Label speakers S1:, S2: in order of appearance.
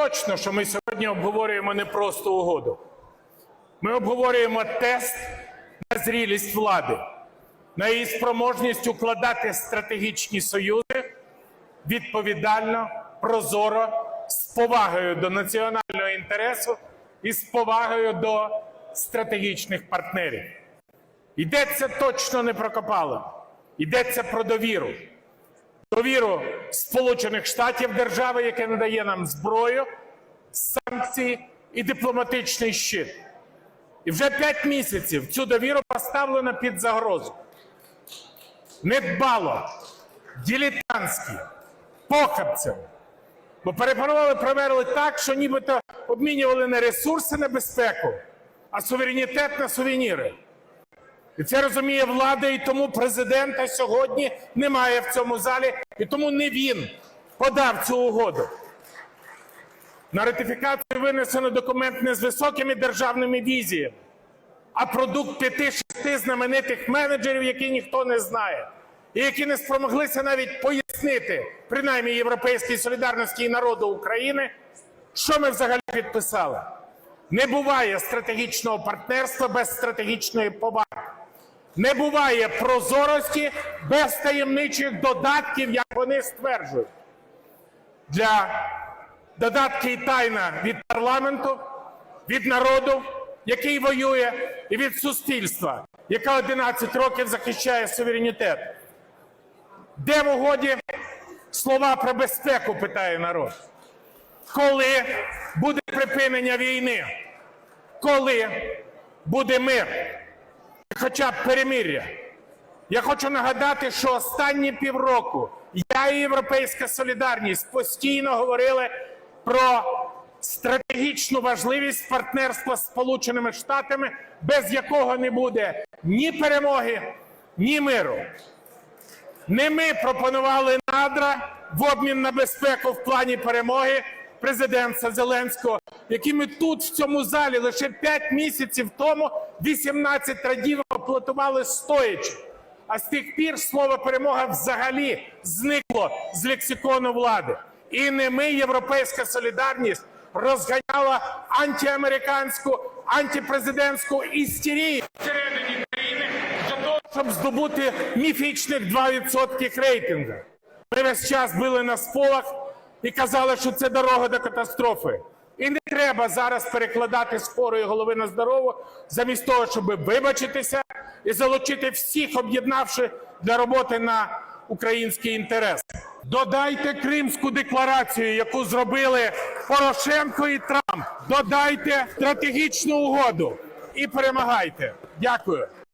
S1: точно, що ми сьогодні обговорюємо не просто угоду. Ми обговорюємо тест на зрілість влади, на її спроможність укладати стратегічні союзи відповідально, прозоро, з повагою до національного інтересу і з повагою до стратегічних партнерів. Йдеться точно не про Копалу, йдеться про довіру. Довіру Сполучених Штатів держави, яке надає нам зброю, санкції і дипломатичний щит. І вже п'ять місяців цю довіру поставлено під загрозу. Недбало, ділітантські, похабцями. Бо перепланували, провели так, що нібито обмінювали не ресурси на безпеку, а суверенітет на сувеніри. І це розуміє влада, і тому президента сьогодні немає в цьому залі, і тому не він подав цю угоду. На ратифікацію винесено документ не з високими державними візіями, а продукт п'яти-шести знаменитих менеджерів, які ніхто не знає, і які не спромоглися навіть пояснити, принаймні Європейській солідарності і народу України, що ми взагалі підписали. Не буває стратегічного партнерства без стратегічної поваги. Не буває прозорості без таємничих додатків, як вони стверджують. Для додатки і тайна від парламенту, від народу, який воює, і від суспільства, яке 11 років захищає суверенітет. Де в угоді слова про безпеку, питає народ. Коли буде припинення війни? Коли буде мир? Хоча б перемир'я. Я хочу нагадати, що останні півроку я і Європейська Солідарність постійно говорили про стратегічну важливість партнерства з Сполученими Штатами, без якого не буде ні перемоги, ні миру. Не ми пропонували надра в обмін на безпеку в плані перемоги президента Зеленського, які ми тут, в цьому залі, лише 5 місяців тому 18 радів аплодували стоячи. А з тих пір слово перемога взагалі зникло з лексикону влади. І не ми, Європейська солідарність, розганяла антиамериканську, антипрезидентську істерію всередині країни для того, щоб здобути міфічних 2% рейтингу. Ми весь час били на сполох і казали, що це дорога до катастрофи. І не треба зараз перекладати з хворої голови на здорову, замість того, щоб вибачитися і залучити всіх, об'єднавши для роботи на український інтерес. Додайте Кримську декларацію, яку зробили Порошенко і Трамп. Додайте стратегічну угоду і перемагайте. Дякую.